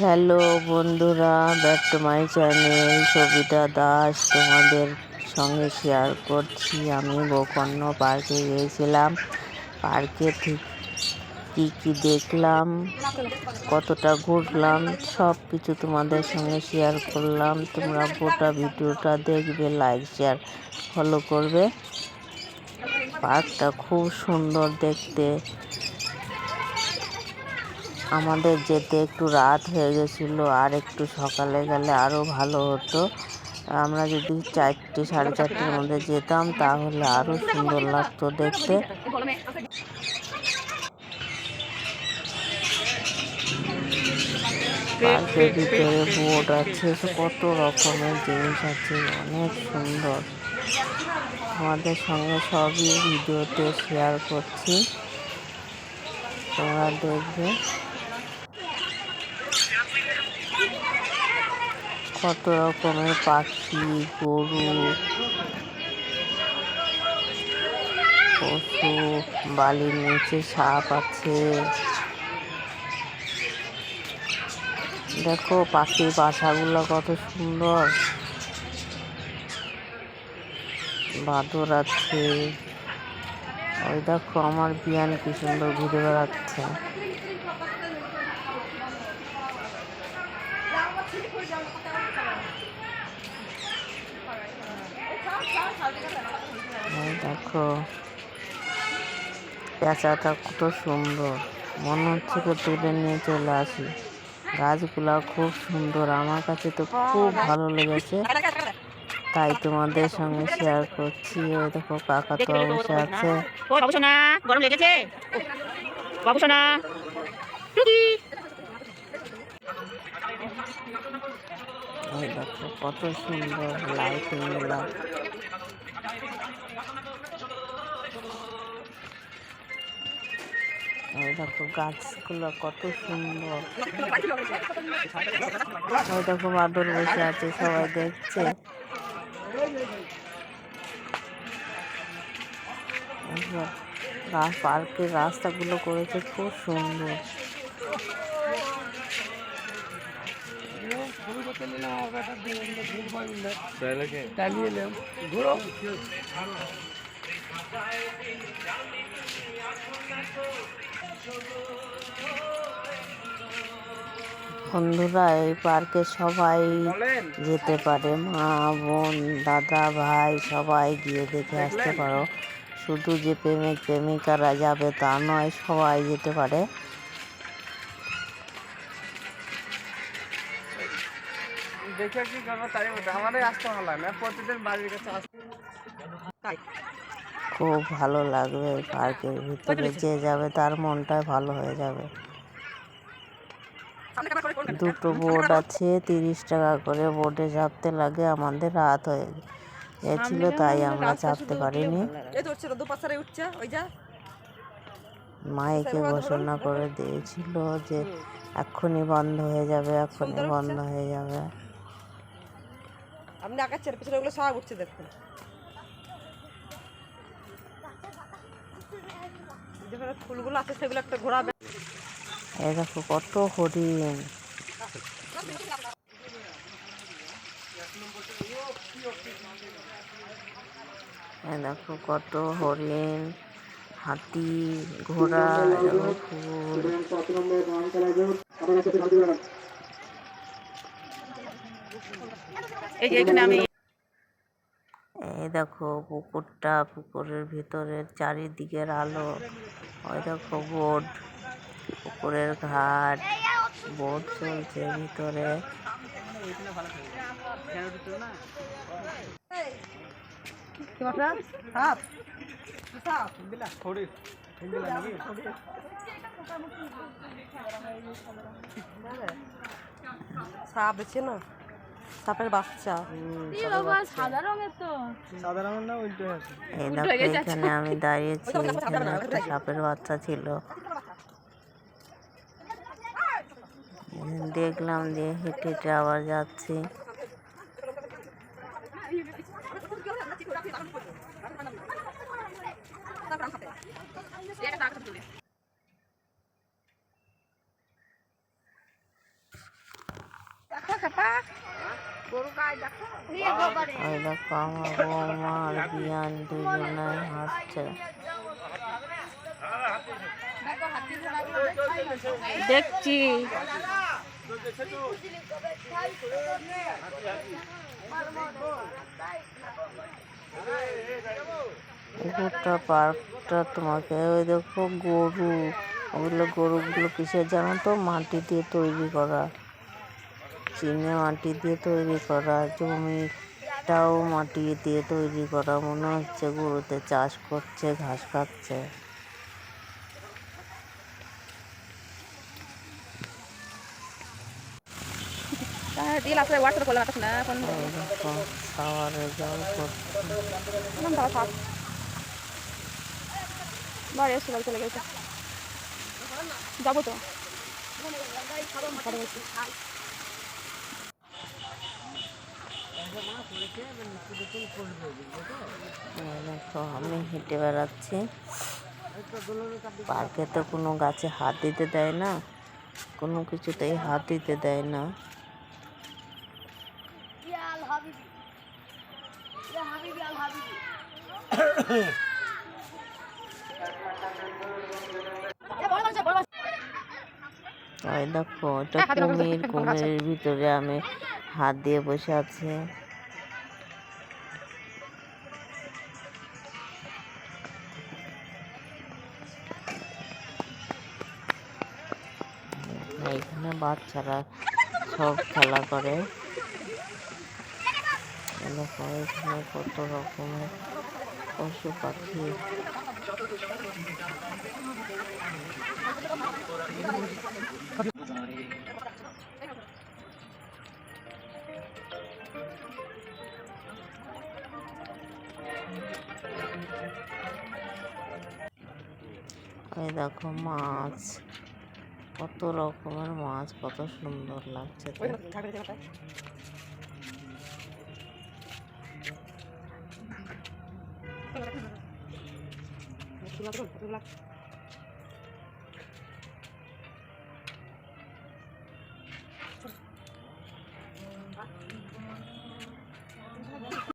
Hello বন্ধুরা back to my channel Sabita Das. তোমাদের সঙ্গে শেয়ার করছি। আমি গোকর্ণ পার্কে গিয়েছিলাম। পার্কে ঠিক কী কী দেখলাম, কতটা ঘুরলাম সব কিছু তোমাদের সঙ্গে শেয়ার করলাম। তোমরা গোটা ভিডিওটা দেখবে লাইক শেয়ার ফলো করবে। পার্কটা খুব সুন্দর দেখতে। আমাদের যেতে একটু রাত হয়ে গেছিল আর একটু সকালে গেলে আরও ভালো হতো। আমরা যদি চারটে, সাড়ে চারটের মধ্যে যেতাম তাহলে আরও সুন্দর লাগতো দেখতে। পার্কের ভিতরে বোট আছে কত রকমের জিনিস আছে, অনেক সুন্দর। আমাদের সঙ্গে সবই ভিডিওতে শেয়ার করছি। তোমরা দেখবে। কত রকমের পাখি, গরু, পশু বালির নিচে সাপ আছে। দেখো পাখির বাসাগুলো কত সুন্দর। বাদর আছে। ওই দেখো আমার বিয়ান কি সুন্দর ঘুরে বেড়াচ্ছে। দেখো। পেঁচাটা কত সুন্দর। মনে হচ্ছে তুলে নিয়ে চলে আসি। গাছগুলা খুব সুন্দর। আমার কাছে তো খুব ভালো লেগেছে। তাই তোমাদের সঙ্গে শেয়ার করছি। ওই দেখো কাকা তো অবশ্যই আছে। গরম লেগেছে? দেখো, কত সুন্দর লাইটিংগুলা দেখো, গাছগুলো কত সুন্দর। দেখো বাদর বসে আছে, সবাই দেখছে। পার্কের রাস্তাগুলো করেছে খুব সুন্দর। বন্ধুরা, এই পার্কে সবাই যেতে পারে। মা, বোন, দাদা, ভাই, সবাই গিয়ে দেখে আসতে পারো। শুধু যে প্রেমিক, প্রেমিকারা যাবে তা নয়, সবাই যেতে পারে। দেখে কি করব তাই আমারই আসতে ভালো লাগে না প্রতিদিন বাড়ির কাছে আসতে খুব ভালো লাগবে এই পার্কের ভিতরে যে যাবে তার মনটাই ভালো হয়ে যাবে। দুটো বোর্ড আছে তিরিশ টাকা করে বোর্ডে চাপতে লাগে আমাদের রাত হয়ে গেছিল তাই আমরা চাপতে পারিনি। মাইকে ঘোষণা করে দিয়েছিল যে এক্ষুনি বন্ধ হয়ে যাবে এক্ষুনি বন্ধ হয়ে যাবে। আপনি আঁকাচ্ছেন পিছনে ওগুলো সব উঠছে দেখুন। ফুলগুলো আছে, সেগুলো একটা ঘোরাবে। দেখো, কত হরিণ। দেখো, কত হরিণ, হাতি, ঘোড়া ফুল এই যে এখানে আমি এই দেখো পুকুরটা পুকুরের ভিতরে চারিদিকের আলো। ওই দেখো বোট পুকুরের ঘাট বোট চলছে ভিতরে। সাপ। সাপ। দিলা সাপের বাচ্চা। সাধারণ না উল্টো এই দেখো এখানে আমি দাঁড়িয়েছি এখানে একটা সাপের বাচ্চা ছিল। দেখলাম দিয়ে হেঁটে হেঁটে আবার যাচ্ছি ওই দেখো আমার বৌমা আর বিয়ান দুজনে হাঁটছে দেখছি। গোটা পার্কটা তোমাকে ওই দেখো গরু। ওগুলো গরুগুলো কিসের জানো তো? মাটি দিয়ে তৈরি করা। চিনে মাটি দিয়ে তৈরি করা জমিটাও মাটি দিয়ে তৈরি করা। মনে হচ্ছে গরুতে চাষ করছে ঘাস খাচ্ছে। জল করছে বাড়ি এসে চলে গেছে। যাব তো। আমি হেঁটে বেড়াচ্ছি। পার্কে তো কোনো গাছে হাত দিতে দেয় না, কোনো কিছুতেই হাত দিতে দেয় না। দেখো, এটা কুমির, কুমিরের ভিতরে আমি হাত দিয়ে বসে আছে। এখানে বাচ্চারা সব খেলা করে। এখানে কত রকমের পশু পাখি। এই দেখো মাছ। কত রকমের মাছ কত সুন্দর লাগছে থাকবে